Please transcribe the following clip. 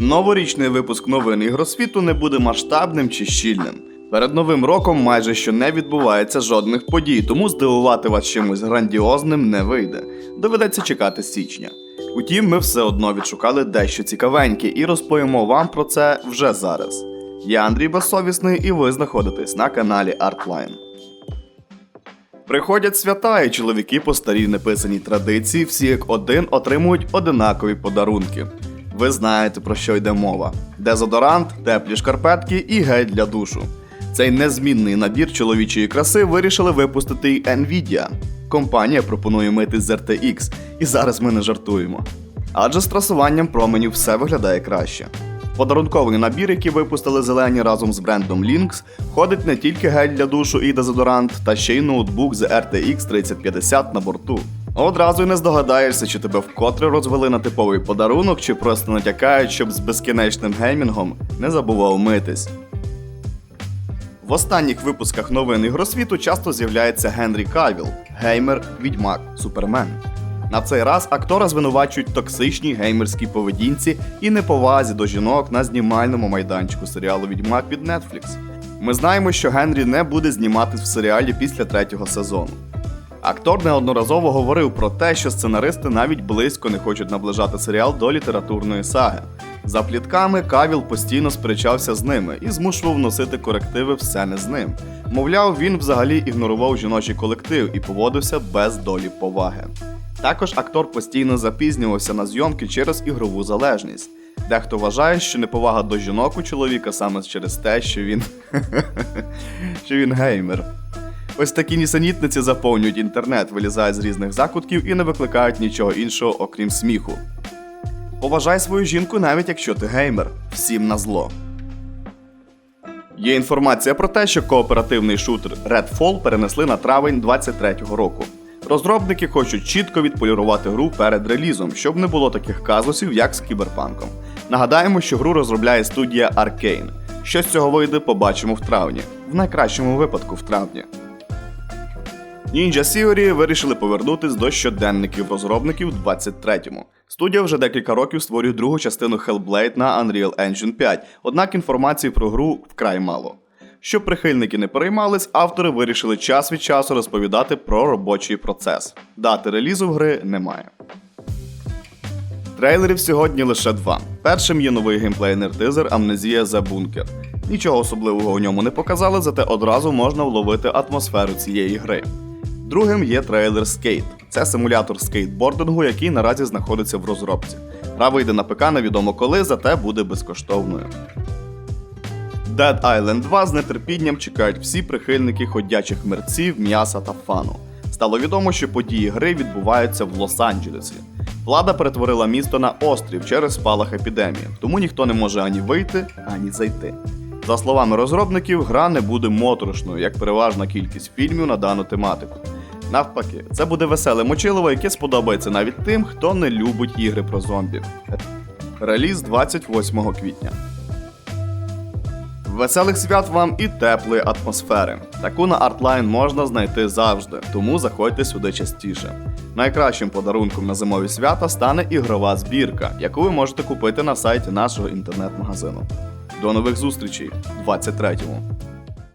Новорічний випуск новин ігросвіту не буде масштабним чи щільним. Перед новим роком майже що не відбувається жодних подій, тому здивувати вас чимось грандіозним не вийде. Доведеться чекати січня. Утім, ми все одно відшукали дещо цікавеньке і розповімо вам про це вже зараз. Я Андрій Безсовісний, і ви знаходитесь на каналі Artline. Приходять свята, і чоловіки по старій неписаній традиції всі як один отримують одинакові подарунки. Ви знаєте про що йде мова: дезодорант, теплі шкарпетки і гель для душу. Цей незмінний набір чоловічої краси вирішили випустити й Nvidia. Компанія пропонує мити з RTX, і зараз ми не жартуємо. Адже з трасуванням променів все виглядає краще. Подарунковий набір, який випустили зелені разом з брендом Lynx, входить не тільки гель для душу і дезодорант, та ще й ноутбук з RTX 3050 на борту. Одразу й не здогадаєшся, чи тебе вкотре розвели на типовий подарунок, чи просто натякають, щоб з безкінечним геймінгом не забував митись. В останніх випусках новин ігросвіту часто з'являється Генрі Кавіл, геймер, відьмак, супермен. На цей раз актора звинувачують токсичній геймерській поведінці і неповазі до жінок на знімальному майданчику серіалу Відьмак від Netflix. Ми знаємо, що Генрі не буде зніматись в серіалі після третього сезону. Актор неодноразово говорив про те, що сценаристи навіть близько не хочуть наближати серіал до літературної саги. За плітками, Кавіл постійно сперечався з ними і змушував носити корективи все не з ним. Мовляв, він взагалі ігнорував жіночий колектив і поводився без долі поваги. Також актор постійно запізнювався на зйомки через ігрову залежність. Дехто вважає, що неповага до жінок у чоловіка саме через те, що він. що він геймер. Ось такі нісенітниці заповнюють інтернет, вилізають з різних закутків і не викликають нічого іншого, окрім сміху. Поважай свою жінку, навіть якщо ти геймер. Всім на зло. Є інформація про те, що кооперативний шутер Redfall перенесли на травень 23-го року. Розробники хочуть чітко відполірувати гру перед релізом, щоб не було таких казусів, як з кіберпанком. Нагадаємо, що гру розробляє студія Arkane. Що з цього вийде, побачимо в травні. В найкращому випадку в травні. Ninja Theory вирішили повернутись до щоденників розробників 23-му. Студія вже декілька років створює другу частину Hellblade на Unreal Engine 5, однак інформації про гру вкрай мало. Щоб прихильники не переймались, автори вирішили час від часу розповідати про робочий процес. Дати релізу гри немає. Трейлерів сьогодні лише два. Першим є новий геймплейний тизер Амнезія за бункер. Нічого особливого у ньому не показали, зате одразу можна вловити атмосферу цієї гри. Другим є трейлер Skate. Це симулятор скейтбордингу, який наразі знаходиться в розробці. Гра вийде на ПК невідомо коли, зате буде безкоштовною. Dead Island 2 з нетерпінням чекають всі прихильники ходячих мерців, м'яса та фану. Стало відомо, що події гри відбуваються в Лос-Анджелесі. Влада перетворила місто на острів через спалах епідемії, тому ніхто не може ані вийти, ані зайти. За словами розробників, гра не буде моторошною, як переважна кількість фільмів на дану тематику. Навпаки, це буде веселе мочилово, яке сподобається навіть тим, хто не любить ігри про зомбі. Реліз 28 квітня. Веселих свят вам і теплої атмосфери. Таку на Artline можна знайти завжди, тому заходьте сюди частіше. Найкращим подарунком на зимові свята стане ігрова збірка, яку ви можете купити на сайті нашого інтернет-магазину. До нових зустрічей в 23-му.